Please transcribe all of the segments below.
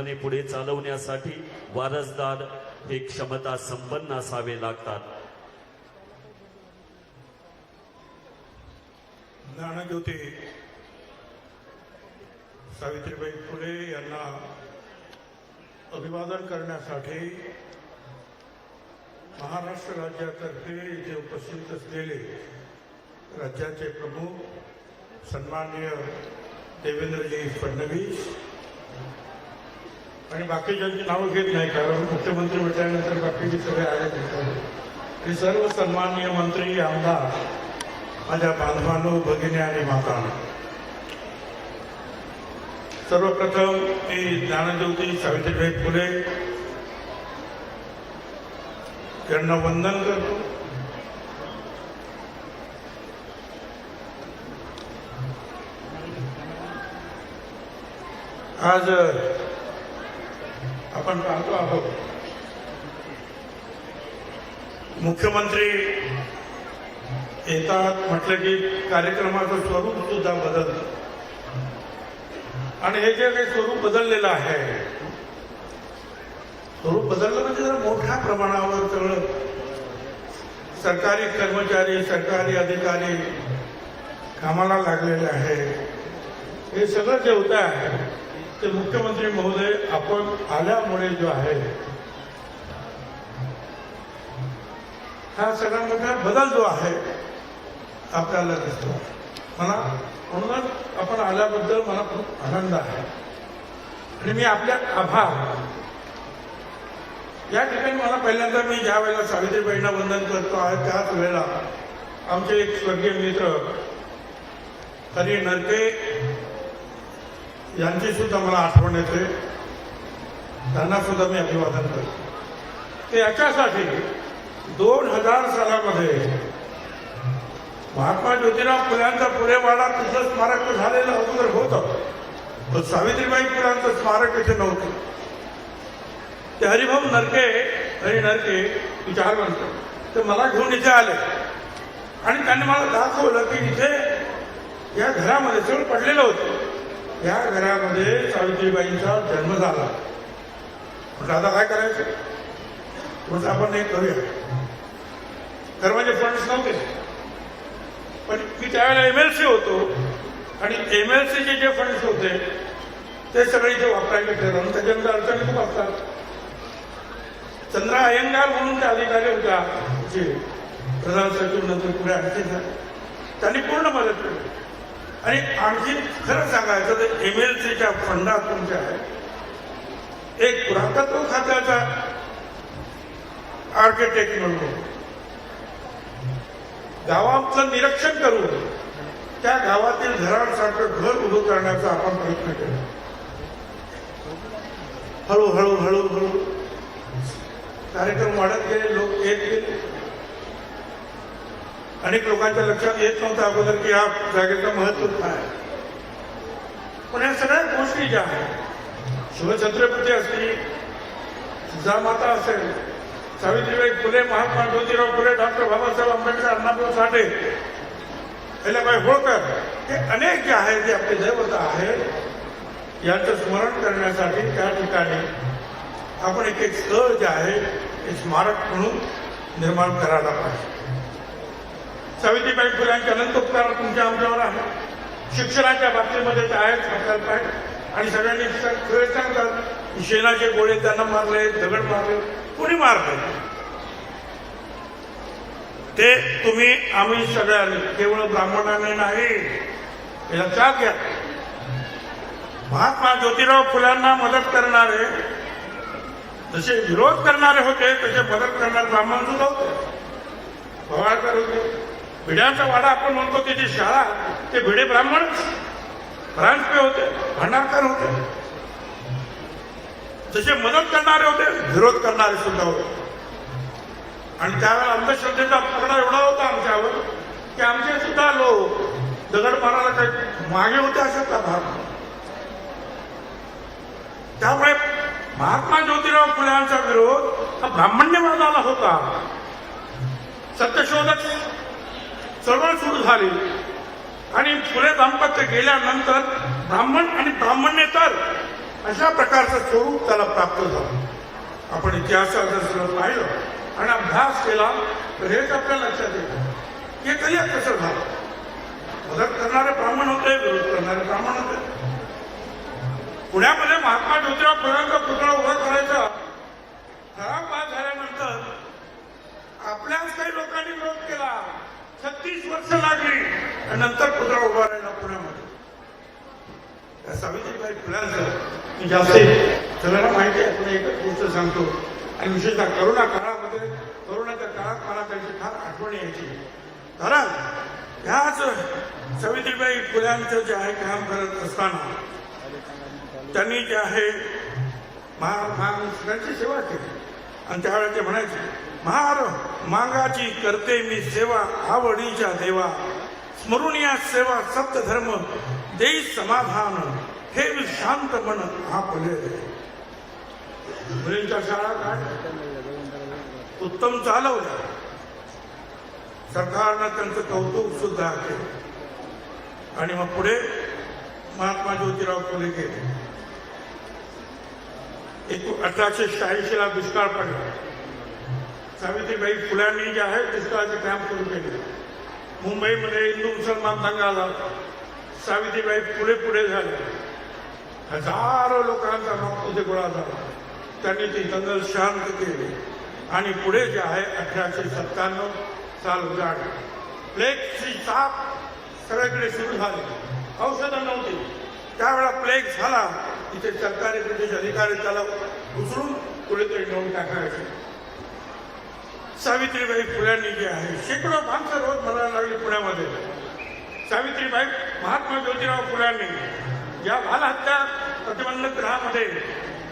प्रामाणिकपणे पुढे चालवण्यासाठी वारसदार हे क्षमता संपन्न असावे लागतात. ज्ञानज्योती सावित्रीबाई फुले यांना अभिवादन करण्यासाठी महाराष्ट्र राज्यातर्फे जे उपस्थित असलेले राज्याचे प्रमुख सन्माननीय देवेंद्रजी फडणवीस आणि बाकीच्यांची नावं घेत नाही कारण मुख्यमंत्री म्हटल्यानंतर बाकीचे सगळे आले हे सर्व सन्माननीय मंत्री आमदार माझ्या बांधवांनो भगिनी आणि माता सर्वप्रथम मी ज्ञानज्योती सावित्रीबाई फुले यांना वंदन करतो. आज आपण पाहतो आहोत. मुख्यमंत्री येतात म्हटलं की कार्यक्रमाचं स्वरूप सुद्धा बदलतं आणि हे जे काही स्वरूप बदललेलं आहे स्वरूप बदललं म्हणजे जर मोठ्या प्रमाणावर सगळं सरकारी कर्मचारी सरकारी अधिकारी कामाला लागलेले आहे हे सगळं जे होतं आहे ते मुख्यमंत्री महोदय आपण आल्यामुळे जो आहे हा सगळा मोठा बदल जो आहे आपल्याला दिसतो. मला म्हणूनच आपण आल्याबद्दल मला खूप आनंद आहे. आणि मी आपल्या आभार. या ठिकाणी मला पहिल्यांदा मी ज्या वेळेला सावित्रीबाईंना वंदन करतो आहे त्याच वेळेला आमचे एक स्वर्गीय मित्र हरी नरके यांची सुद्धा मला आठवण येते. त्यांना सुद्धा मी अभिवादन करतो. ते याच्यासाठी दोन हजार सालामध्ये महात्मा ज्योतिराव फुल्यांचा पुरेवाडा तिथं स्मारक झालेलं अगोदर होतं. पण सावित्रीबाई फुलांचं स्मारक इथे नव्हतं. ते हरिभाऊ नरके हरी नरके विचार म्हणतो ते मला घेऊन इथे आले. आणि त्यांनी मला दाखवलं की इथे या घरामध्ये सगळं पडलेलं होतं. या घरामध्ये सावित्रीबाईंचा जन्म झाला. म्हटलं आता काय करायचं? म्हटलं आपण हे करूया. कर्माचे फंड्स नव्हते. पण मी त्यावेळेला एम एल सी होतो. आणि एम एल सीचे जे फंड्स होते ते सगळे इथे वापरायचे ठरवून त्याच्यानंतर अडचणी खूप असतात. चंद्रा अयंगार म्हणून त्या अधिकारी होत्या. जे प्रधान सचिव नंतर पुढे आणखी त्यांनी पूर्ण मदत केली. आणि आणखी खरं सांगायचं तर एम एल सीच्या फंडातून जे आहे एक पुरातत्व खात्याचा आर्किटेक्ट म्हणून गावाचं निरीक्षण करून त्या गावातील घरांसारखं घर उभं करण्याचा आपण प्रयत्न केला. हळूहळू हळूहळू कार्यक्रम वाढत गेले लोक येत गेले. अनेक लोकांच्या लक्षात येत नव्हतं अगोदर की या जागेचं महत्त्व काय पण या सगळ्या गोष्टी ज्या आहेत शिवछत्रपती असतील जिजामाता असेल सावित्रीबाई फुले महात्मा ज्योतिराव फुले डॉक्टर बाबासाहेब आंबेडकर अण्णाभाऊ साठे अहिल्याबाई होळकर हे अनेक जे आहेत जे आपले दैवत आहेत यांचं स्मरण करण्यासाठी त्या ठिकाणी आपण एक एक स्थळ जे आहे ते स्मारक म्हणून निर्माण करायला पाहिजे. सावित्रीबाई फुल्यांचे अनंत उपकार तुमच्या आमच्यावर आहे. शिक्षणाच्या बाबतीमध्ये ते आहेत प्रकल्प आहे आणि सगळ्यांनी खरे सांगतात शेणाचे गोळे त्यांना मारले दगड मारले. कोणी मारले? ते तुम्ही आम्ही सगळ्यांनी केवळ ब्राह्मणाने नाही. याचा लक्षात घ्या महात्मा ज्योतिराव फुल्यांना मदत करणारे जसे विरोध करणारे होते तसे मदत करणारे ब्राह्मण सुद्धा होते. होते. भिड्यांचा वाडा आपण म्हणतो की जी शाळा ते भिडे ब्राह्मण फ्रान्सपे होते भांडारकर होते. जसे मदत करणारे होते विरोध करणारे सुद्धा होते. आणि त्यावेळेला अंधश्रद्धेचा पकडा एवढा होता आमच्यावर की आमचे सुद्धा लोक दगड मारायला काही मागे होते अशातला भाग त्यामुळे महात्मा ज्योतिराव फुल्यांचा विरोध हा ब्राह्मण्यवादाला होता. सत्यशोधक चळवळ सुरू झाली. आणि फुले दाम्पत्य गेल्यानंतर ब्राह्मण आणि ब्राह्मण्येतर अशा प्रकारचं स्वरूप त्याला प्राप्त झालं. आपण इतिहासात जर पाहिलं आणि अभ्यास केला तर हेच आपल्या लक्षात येतं. हे कधी कसं झालं. मदत करणारे ब्राह्मण होते विरोध करणारे ब्राह्मण होते. पुण्यामध्ये महात्मा ज्योतिराव फुलांचा पुतळा उभा करायचा. ठराव पास झाल्यानंतर आपल्याच काही लोकांनी विरोध केला. छत्तीस वर्ष लागली आणि नंतर पुतळा उभा राहिला पुण्यामध्ये. त्या सावित्रीबाई फुलांचं मी जास्त सगळ्यांना माहिती आहे पण एकच गोष्ट सांगतो. आणि विशेषतः करोना काळामध्ये करोनाच्या काळात मला त्यांची फार आठवण यायची. कारण ह्याच सावित्रीबाई फुल्यांचं जे आहे काम करत असताना त्यांनी जे आहे महा महाराष्ट्राची सेवा केली. आणि त्यावेळेला ते म्हणायचे महार मांगाची करते मी सेवा आवडीच्या देवा. स्मरुणिया सेवा सेवा सप्तधर्म देई समाधान. हे मी शांत मन आपले मुलींच्या शाळा काय? उत्तम चालवल्या. सरकारनं त्यांचं कौतुक सुद्धा केलं. आणि मग पुढे महात्मा ज्योतिराव फुले गेले. एक अठराशे शहाऐंशीला दुष्काळ पडला. सावित्रीबाई फुल्यांनी जे आहे दुष्काळाचे कॅम्प सुरू केले मुंबईमध्ये हिंदू मुसलमान दंगा सावित्रीबाई फुले पुढे झाले. हजारो लोकांचा रक्त तिथे गोळा झाला. त्यांनी ती दंगल शांत केली. आणि पुढे जे आहे अठराशे सत्त्याण्णव साल उजाडले प्लेगची साथ सगळीकडे सुरू झाली. औषधं नव्हती. त्यावेळा प्लेग झाला. तिथे सरकारी ब्रिटिश अधिकारी त्याला उचलून कुठेतरी नेऊन टाकायचे. सावित्रीबाई फुल्यांनी जे आहे शेकडो माणसं रोज भरायला लागली पुण्यामध्ये. सावित्रीबाई महात्मा ज्योतिराव फुल्यांनी या बालहत्या प्रतिबंध गृहामध्ये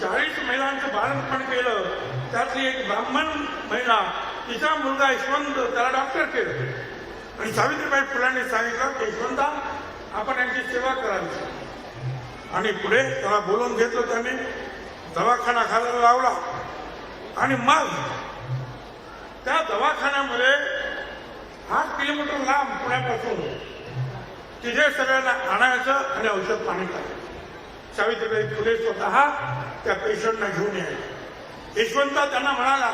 चाळीस महिलांचं बालपण केलं त्यातली एक ब्राह्मण महिला तिचा मुलगा यशवंत त्याला डॉक्टर केलं. आणि सावित्रीबाई फुलांनी सांगितलं की यशवंता आपण यांची सेवा करावी. आणि पुढे त्याला बोलवून घेतलं त्यांनी दवाखाना घालायला लावला. आणि मग त्या दवाखान्यामध्ये आठ किलोमीटर लांब पुण्यापासून तिथे सगळ्यांना आणायचं आणि औषध पाणी करायचं. सावित्रीबाई फुले स्वतः त्या पेशंटना घेऊन यायचे. यशवंत त्यांना म्हणाला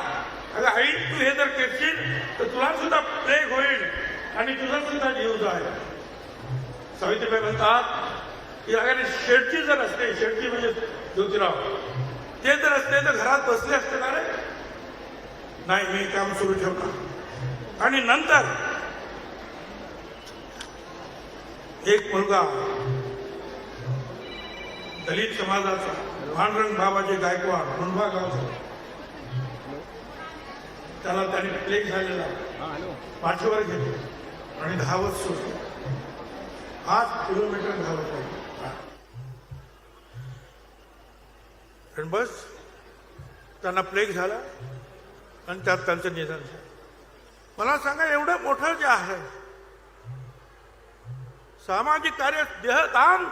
अगं आई तू हे जर करशील तर तुला सुद्धा प्लेग होईल आणि तुझा सुद्धा जीव जाईल. सावित्रीबाई म्हणतात की शेडची जर असते शेडची म्हणजे ज्योतिराव ते जर असते तर घरात बसले असते ना रे? नाही मी काम सुरू ठेवणार आणि नंतर एक मुलगा दलित समाजाचा भानरंग बाबाजी गायकवाड मुंबा गावचा. त्याला त्यांनी प्लेग झालेला पाठीवर घेतलं आणि धावत सुरू आठ किलोमीटर धावत आहे बस त्यांना प्लेग झाला. आणि त्यात त्यांचं निधन झालं. मला सांगा एवढं मोठं जे आहे सामाजिक कार्य देहदान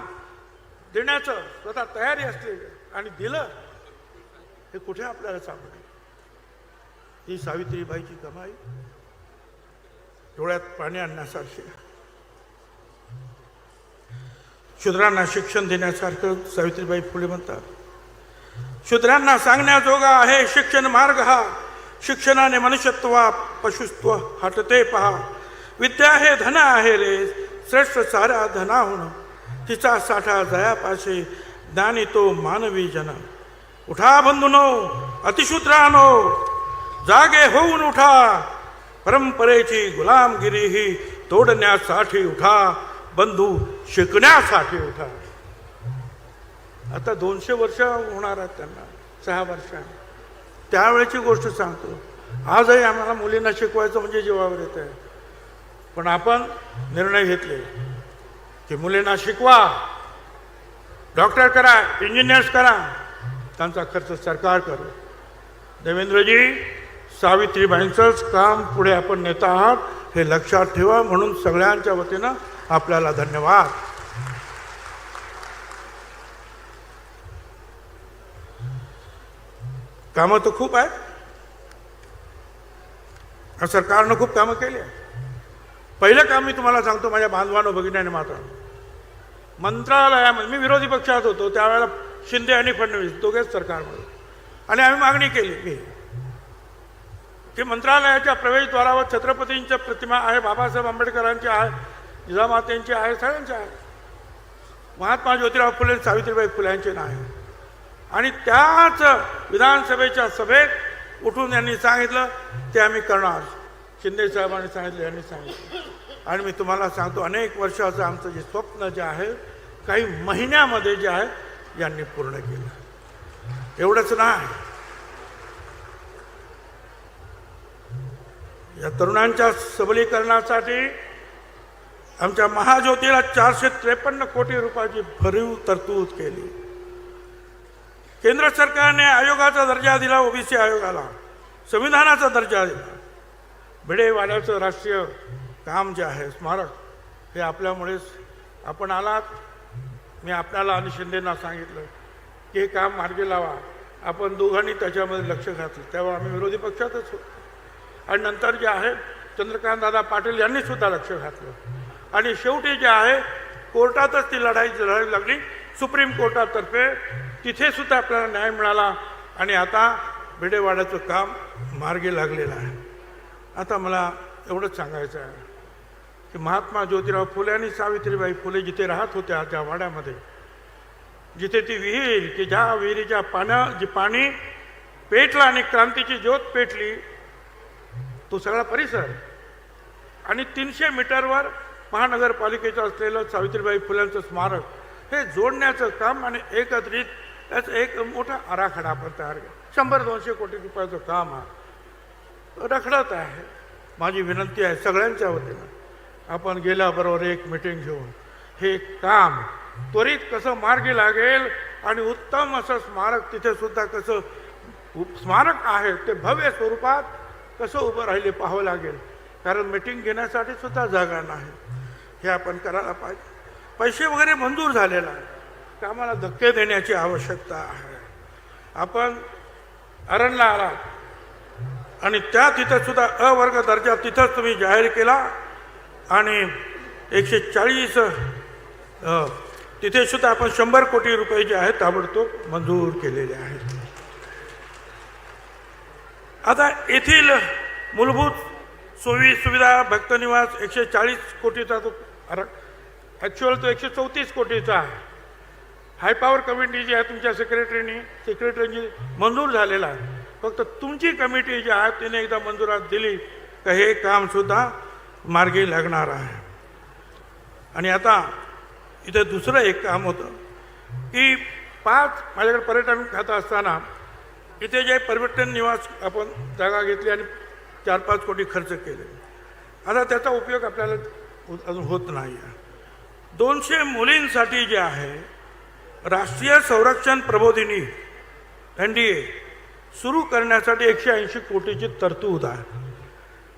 देण्याचं स्वतः तयारी असते आणि दिलं हे कुठे आपल्याला सापडेल? ही सावित्रीबाईची कमाई डोळ्यात पाणी आणण्यासारखी शूद्रांना शिक्षण देण्यासारखं सावित्रीबाई फुले म्हणतात. शूद्रांना सांगण्याजोगा आहे शिक्षण मार्ग हा. शिक्षणाने मनुष्यत्वा पशुत्व हटते पहा. विद्या हे धन आहे रे. श्रेष्ठ सारा धनाहून. तिचा साठा जयापाशे ज्ञानी तो मानवी जन. उठा बंधुनो अतिशूद्रानो. जागे होऊन उठा. परंपरेची गुलामगिरी ही तोडण्यासाठी उठा. बंधू शिकण्यासाठी उठा. आता दोनशे वर्ष होणार आहेत त्यांना. सहा वर्षांनी त्यावेळेची गोष्ट सांगतो. आजही आम्हाला मुलींना शिकवायचं म्हणजे जीवावर येत आहे पण आपण निर्णय घेतले की मुलींना शिकवा. डॉक्टर करा इंजिनियर्स करा. त्यांचा खर्च सरकार करू देवेंद्रजी सावित्रीबाईंचंच काम पुढे आपण नेत आहात हे लक्षात ठेवा. म्हणून सगळ्यांच्या वतीनं आपल्याला धन्यवाद. कामं तर खूप आहेत. सरकारनं खूप कामं केली आहे पहिलं काम मी तुम्हाला सांगतो माझ्या बांधवानं भगिनीने मात्र मंत्रालयामध्ये मी विरोधी पक्षात होतो त्यावेळेला शिंदे आणि फडणवीस दोघेच सरकारमध्ये. आणि आम्ही मागणी केली की की मंत्रालयाच्या प्रवेशद्वारावर छत्रपतींच्या प्रतिमा आहे बाबासाहेब आंबेडकरांची आहे जिजामातेंची आहे सगळ्यांची आहे. महात्मा ज्योतिराव फुले सावित्रीबाई फुल्यांचे नाही. आणि त्याच विधानसभेच्या सभेत उठून यांनी सांगितलं ते आम्ही करणार. शिंदे साहेबांनी सांगितलं यांनी सांगितलं. आणि मी तुम्हाला सांगतो अनेक वर्षाचं आमचं जे स्वप्न जे आहे काही महिन्यामध्ये जे आहे यांनी पूर्ण केलं. एवढंच नाही. या तरुणांच्या सबलीकरणासाठी आमच्या महाज्योतीला चारशे त्रेपन्न कोटी रुपयाची भरीव तरतूद केली. केंद्र सरकारने आयोगाचा दर्जा दिला ओबीसी आयोगाला. संविधानाचा दर्जा दिला. भिडेवाड्याचं राष्ट्रीय काम जे आहे स्मारक हे आपल्यामुळेच आपण आलात. मी आपल्याला आणि शिंदेना सांगितलं की हे काम मार्गी लावा. आपण दोघांनी त्याच्यामध्ये लक्ष घातलं. तेव्हा आम्ही विरोधी पक्षातच होतो. आणि नंतर जे आहे चंद्रकांत दादा पाटील यांनीसुद्धा लक्ष घातलं. आणि शेवटी जे आहे कोर्टातच ती लढाई लढावी लागली. सुप्रीम कोर्टातर्फे तिथे सुद्धा आपल्याला न्याय मिळाला आणि आता भिडेवाड्याचं काम मार्गी लागलेलं आहे. आता मला एवढंच सांगायचं आहे की महात्मा ज्योतिराव फुले आणि सावित्रीबाई फुले जिथे राहत होत्या त्या वाड्यामध्ये जिथे ती विहीर की ज्या विहिरीच्या पाण्या जी पाणी पेटलं आणि क्रांतीची ज्योत पेटली तो सगळा परिसर. आणि तीनशे मीटरवर महानगरपालिकेचं असलेलं सावित्रीबाई फुल्यांचं स्मारक हे जोडण्याचं काम आणि एकत्रित त्याचं एक मोठा आराखडा आपण तयार केला. शंभर दोनशे कोटी रुपयाचं काम आहे. रखडत आहे. माझी विनंती आहे सगळ्यांच्या वतीनं. आपण गेल्याबरोबर एक मिटिंग घेऊन हे काम त्वरित कसं मार्गी लागेल आणि उत्तम असं स्मारक तिथे सुद्धा कसं स्मारक आहे ते भव्य स्वरूपात कसं उभं राहिले पाहावं लागेल. कारण मिटिंग घेण्यासाठी सुद्धा जागा नाही. हे आपण करायला पाहिजे. पैसे वगैरे मंजूर झालेला आहे. कामाला धक्के देण्याची आवश्यकता आहे. आपण अरणला आलात आणि त्या तिथं सुद्धा दर्जा तिथंच तुम्ही जाहीर केला. आणि एकशे चाळीस तिथेसुद्धा तिथे सुद्धा आपण शंभर कोटी रुपये जे आहेत ताबडतोब मंजूर केलेले आहेत. आता येथील मूलभूत सोयी सुविधा भक्तनिवास एकशे चाळीस कोटीचा तो ॲक्च्युअल तो एकशे चौतीस कोटीचा आहे. हाय पॉवर कमिटी जी आहे तुमच्या सेक्रेटरीनी सेक्रेटरीनी मंजूर झालेला आहे. फक्त तुमची कमिटी जी आहे तिने एकदा मंजुरात दिली तर हे कामसुद्धा मार्गी लागणार आहे. आणि आता इथे दुसरं एक काम होतं की पाच माझ्याकडे पर्यटन खातं असताना इथे जे पर्यटन निवास आपण जागा घेतली आणि चार पाच कोटी खर्च केले. आता त्याचा उपयोग आपल्याला अजून होत नाही आहे दोनशे मुलींसाठी जे आहे राष्ट्रीय संरक्षण प्रबोधिनी एन डी ए सुरू करण्यासाठी एकशे ऐंशी कोटीची तरतूद आहे.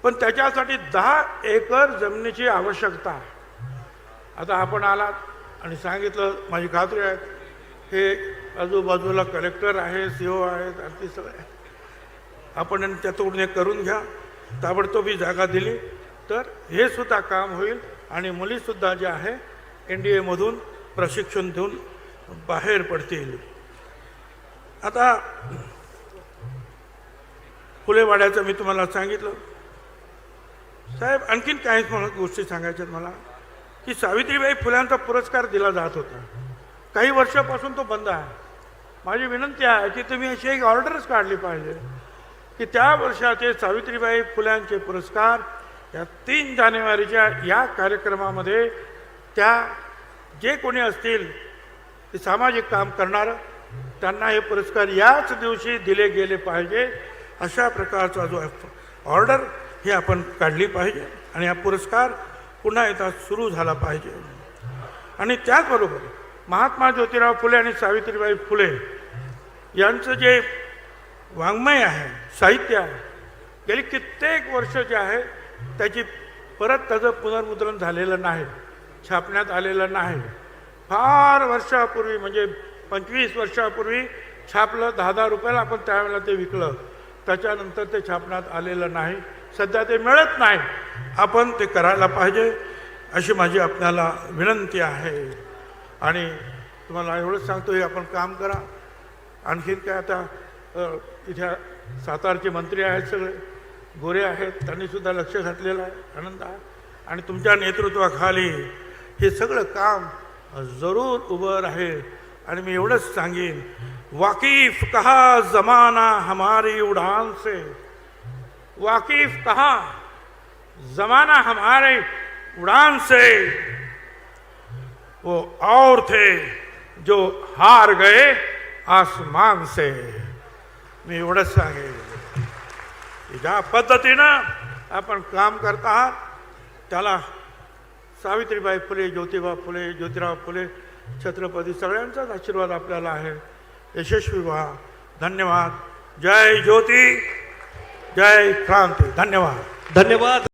पण त्याच्यासाठी दहा एकर जमिनीची आवश्यकता आता आपण आलात आणि सांगितलं माझी खात्री आहे हे आजूबाजूला कलेक्टर आहे सी ओ आहेत आणि ते सगळे आपण आणि त्यातून हे करून घ्या. ताबडतोब ही जागा दिली तर हे सुद्धा काम होईल आणि मुलीसुद्धा जे आहे एन डी एमधून प्रशिक्षण देऊन बाहेर पडतील आता फुलेवाड्याचं मी तुम्हाला सांगितलं. साहेब आणखीन काही गोष्टी सांगायच्यात मला. की सावित्रीबाई फुलांचा पुरस्कार दिला जात होता. काही वर्षापासून तो बंद आहे. माझी विनंती आहे की तुम्ही अशी एक ऑर्डरच काढली पाहिजे. की त्या वर्षाचे सावित्रीबाई फुल्यांचे पुरस्कार या तीन जानेवारीच्या या कार्यक्रमामध्ये त्या जे कोणी असतील हे सामाजिक काम करणारं त्यांना हे पुरस्कार याच दिवशी दिले गेले पाहिजे अशा प्रकारचा जो ऑर्डर ही आपण काढली पाहिजे आणि हा पुरस्कार पुन्हा एकदा सुरू झाला पाहिजे. आणि त्याचबरोबर महात्मा ज्योतिराव फुले आणि सावित्रीबाई फुले यांचं जे वाङ्मय आहे साहित्य आहे गेली कित्येक वर्ष जे आहे त्याची परत त्याचं पुनर्मुद्रण झालेलं नाही छापण्यात आलेलं नाही. फार वर्षापूर्वी म्हणजे पंचवीस वर्षापूर्वी छापलं दहा दहा रुपयाला आपण त्यावेळेला ते विकलं. त्याच्यानंतर ते छापण्यात आलेलं नाही. सध्या ते मिळत नाही. आपण ते करायला पाहिजे अशी माझी आपल्याला विनंती आहे. आणि तुम्हाला एवढंच सांगतो हे आपण काम करा. आणखीन काय आता इथे सातारचे मंत्री आहेत सगळे. गोरे आहेत त्यांनीसुद्धा लक्ष घातलेलं आहे. आनंद आहे. आणि तुमच्या नेतृत्वाखाली हे सगळं काम जरूर उभं राहील. आणि मी एवढंच सांगेन वाकिफ कहा जमाना हमारी उड़ान से? वाकिफ कहा जमाना हमारे उड़ान से? वो और थे जो हार गए आसमान से। मी एवढंच सांगेन. ज्या पद्धतीनं आपण काम करत आहात त्याला सावित्रीबाई फुले ज्योतिबा फुले ज्योतिराव फुले छत्रपती सगळ्यांचाच आशीर्वाद आपल्याला आहे. यशस्वी व्हा. धन्यवाद. जय ज्योती. जय क्रांती. धन्यवाद. धन्यवाद.